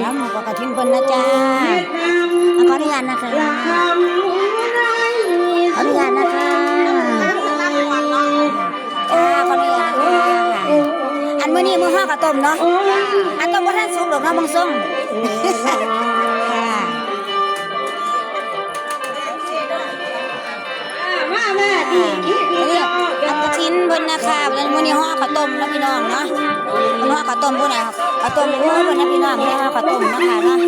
แล้วหมูกระทินเพิ่นนะจ้าขออนุญาตนะคะขออนุญาตนะคะจ้าขออนุญาตนะคะอันมื้อนี้มื้อห่อข้าวต้มเนาะอันต้มบ่ทันสุกหรอกเนาะบางส่งค่ะมาแม่ดีคิดดี นกระทินเพิ่นนะคะวันมื้อนี้ห่อข้าวต้มเนาะพี่น้องเนาะเพิ่นห่อข้าวต้มผู้ใดครับข้าวต้มโอ้เพิ่นนะพี่น้องเด้ห่อข้าวต้มเนาะคะเนาะ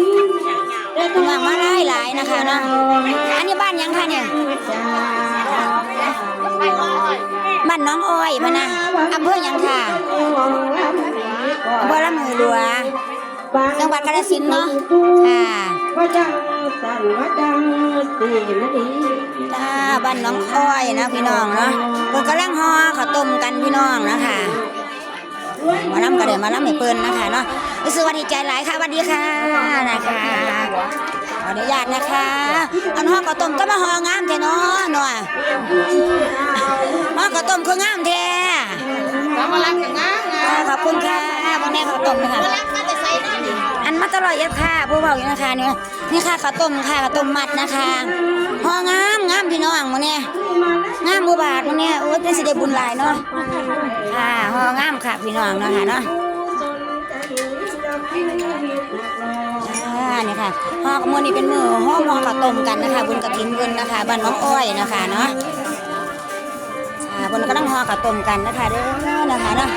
พี่น้องมาหลายนะคะเนาะอันนี้บ้านยังคะเนี่ยบ้านน้องอ้อยมานะอำเภอยังค่ะอำเภอละมือหลวจังหวัดกาฬสินธุ์เนาะค่ะ บ้านน้องอ้อยนะพี่น้องเนาะเพิ่นกำลังห่อข้าวต้มกันพี่น้องนะคะมาล้ำก็เดี๋ยวมาล้ำให้เปิ้นนะคะเนาะรู้สึกว่าดีใจหลายค่ะสวัสดีค่ะนะคะขออนุญาตนะคะอันห่อข้าวต้มก็มาห่องามแท้เนาะหน่อยห่อข้าวต้มคืองามแท้แล้วมาลักกันนะค่ะขอบคุณค่ะบางแน่ข้าวต้มนะคะมาแต่ใส่ได้ดิอันมาตลอดเย็บค่ะผู้เบาอยู่นะคะเนี่ยนี่ค่ะข้าวต้มค่ะข้าวต้มมัดนะคะห่องาม งามพี่น้องมื้อนี้งามบ่บาทมื้อนี้โอ้ยเป็นสิได้บุญหลายเนาะค่ะหองามค่ะพี่น้องเนาะค่ะเนาะอ่านี่ค่ะหอกมือนี้เป็นมือห่อหมอข้าต้มกันนะคะบุญกฐินบุญนะคะบ้านน้องอ้อยนะคะเนาะอ่าบุญกำลังหอข้าต้มกันนะคะเด้อนะคะเนาะ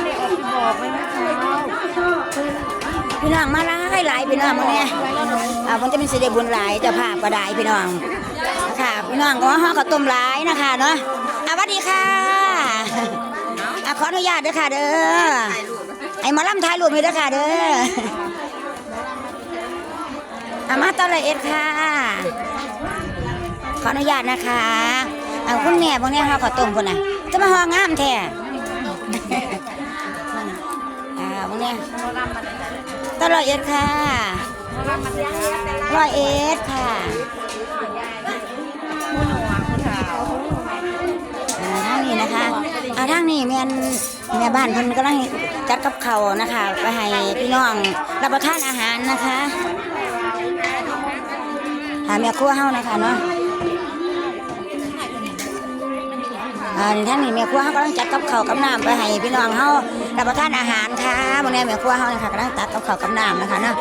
พี่น้องมาหลายหลายพี่น้องมื้อนี้อ่ามันจะเป็นสิได้บุญหลายจ้าภาพก็ไดพี่น้อง พี่น้องก็ว่าฮ้อข้าวต้มหลายนะคะเนาะอะสวัสดีค่ะอะขออนุญาตเด้อค่ะเด้อไอ้หมอลำถ่ายรูปให้เด้อค่ะเด้ออะมาตอนละเอ็ดค่ะ ขออนุญาตนะคะเอะคุณแม่พวกนี้ฮ้อข้าวต้มพุ่นน่ะ จะมาฮ้องามแท้อ่าพวกนี้ตลอดเอ็ดค่ะร้อยเอ็ดค่ะ นี้แม่นแม่บ้านเพิ่นกำลังจัดกับเขาวนะคะไปให้พี่น้องรับประทานอาหารนะคะหาแม่ครัวเฮานะคะเนาะอ่าท่างนี้แม่ครัวเฮากำลังจัดกับเขาวกับน้ำไปให้พี่น้องเฮารับประทานอาหารค่ะมื้อนี้แม่ครัวเฮานะคะกำลังตักกับเขาวกับน้ำนะคะเนาะ